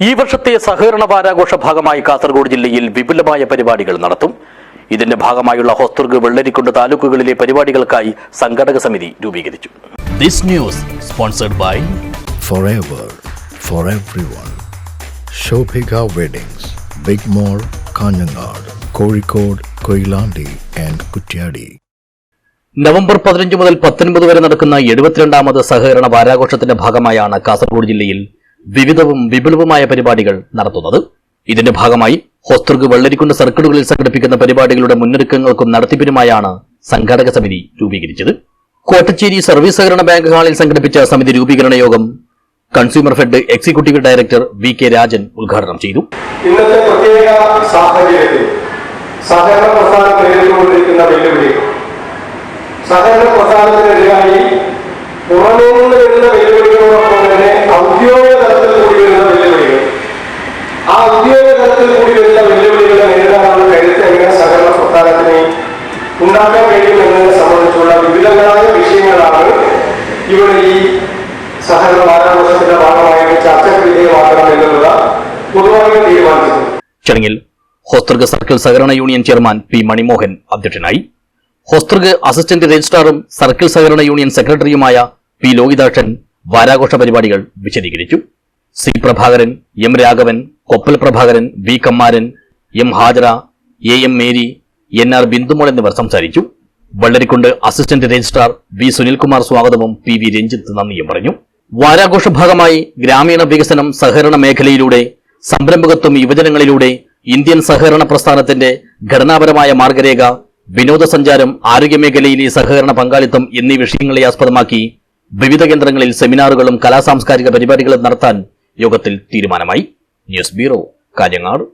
ഈ വർഷത്തെ സഹകരണ വാരാഘോഷ ഭാഗമായി കാസർഗോഡ് ജില്ലയിൽ വിപുലമായ പരിപാടികൾ നടത്തും ഇതിന്റെ ഭാഗമായുള്ള ഹോസ്തുർഗ് വെള്ളരിക്കുണ്ട് താലൂക്കുകളിലെ പരിപാടികൾക്കായി സംഘടക സമിതി രൂപീകരിച്ചു this news sponsored by forever for everyone. Shobhika Weddings, Big Mall, Kanyanad, Kozhikode, Koilandi and Kutyadi. November പതിനഞ്ച് മുതൽ പത്തൊൻപത് വരെ നടക്കുന്ന എഴുപത്തിരണ്ടാമത് സഹകരണ വാരാഘോഷത്തിന്റെ ഭാഗമായാണ് കാസർഗോഡ് ജില്ലയിൽ വിവിധവും വിപുലവുമായ പരിപാടികൾ നടത്തുന്നത്. ഇതിന്റെ ഭാഗമായി ഹോസ്റ്റർക്ക് വെള്ളരിക്കുണ്ട് സർക്കിളുകളിൽ സംഘടിപ്പിക്കുന്ന പരിപാടികളുടെ മുന്നൊരുക്കങ്ങൾക്കും നടത്തിപ്പിനുമായാണ് സംഘാടക സമിതി രൂപീകരിച്ചത്. കോട്ടച്ചേരി സർവീസ് സഹകരണ ബാങ്ക് ഹാളിൽ സംഘടിപ്പിച്ച സമിതി രൂപീകരണ യോഗം consumer fed executive director V K Rajan ഉദ്ഘാടനം ചെയ്തു. ഇന്നത്തെ പ്രത്യേക സാഹചര്യത്തിൽ സഹകരണ പ്രസ്ഥാനം നേരിട്ടുകൊണ്ടിരിക്കുന്ന വെല്ലുവിളി. സഹകരണ പ്രസ്ഥാനത്തിനെതിരായി പുറമേ നിന്ന് വരുന്ന വെല്ലുവിളികളോടൊപ്പം തന്നെ ഔദ്യോഗിക തലത്തിൽ കൂടി വരുന്ന വെല്ലുവിളികൾ ആ കൂടിയുള്ള കൂടി വരുന്ന വെല്ലുവിളികളെ കരുത്ത് എങ്ങനെ സഹകരണ പ്രസ്ഥാനത്തിന് ഉണ്ടാക്കാൻ കഴിയും എന്നതിനെ സംബന്ധിച്ചുള്ള വിവിധങ്ങളായ വിഷയങ്ങളാണ് ഇവിടെ ഈ സഹകരണ വാരാഘോഷത്തിന്റെ ഭാഗമായി ചർച്ചയ്ക്ക് വിധേയമാക്കണം എന്നുള്ള പൊതുവായി തീരുമാനിച്ചത്. ചടങ്ങിൽ ഹോസ്തൃഗ് സർക്കിൾ സഹകരണ യൂണിയൻ ചെയർമാൻ പി മണിമോഹൻ അധ്യക്ഷനായി. ഹോസ്തൃഗ് അസിസ്റ്റന്റ് രജിസ്ട്രാറും സർക്കിൾ സഹകരണ യൂണിയൻ സെക്രട്ടറിയുമായ പി ലോഹിതാക്ഷൻ വാരാഘോഷ പരിപാടികൾ വിശദീകരിച്ചു. C Prabhakaran M Raghavan Koppal Prabhakaran V Kammaran M Hajara A M Mary N R Bindumol എന്നിവർ സംസാരിച്ചു. Vellarikkundu assistant registrar V Sunilkumar സ്വാഗതവും പി വി രഞ്ജിത്ത് നന്ദിയും പറഞ്ഞു. വാരാഘോഷ ഭാഗമായി ഗ്രാമീണ വികസനം സഹകരണ മേഖലയിലൂടെ സംരംഭകത്വം യുവജനങ്ങളിലൂടെ ഇന്ത്യൻ സഹകരണ പ്രസ്ഥാനത്തിന്റെ ഘടനാപരമായ മാർഗരേഖ വിനോദസഞ്ചാരം ആരോഗ്യമേഖലയിലെ സഹകരണ പങ്കാളിത്തം എന്നീ വിഷയങ്ങളെ ആസ്പദമാക്കി വിവിധ കേന്ദ്രങ്ങളിൽ സെമിനാറുകളും കലാസാംസ്കാരിക പരിപാടികളും നടത്താൻ യോഗത്തിൽ തീരുമാനമായി. News bureau Kanhangad.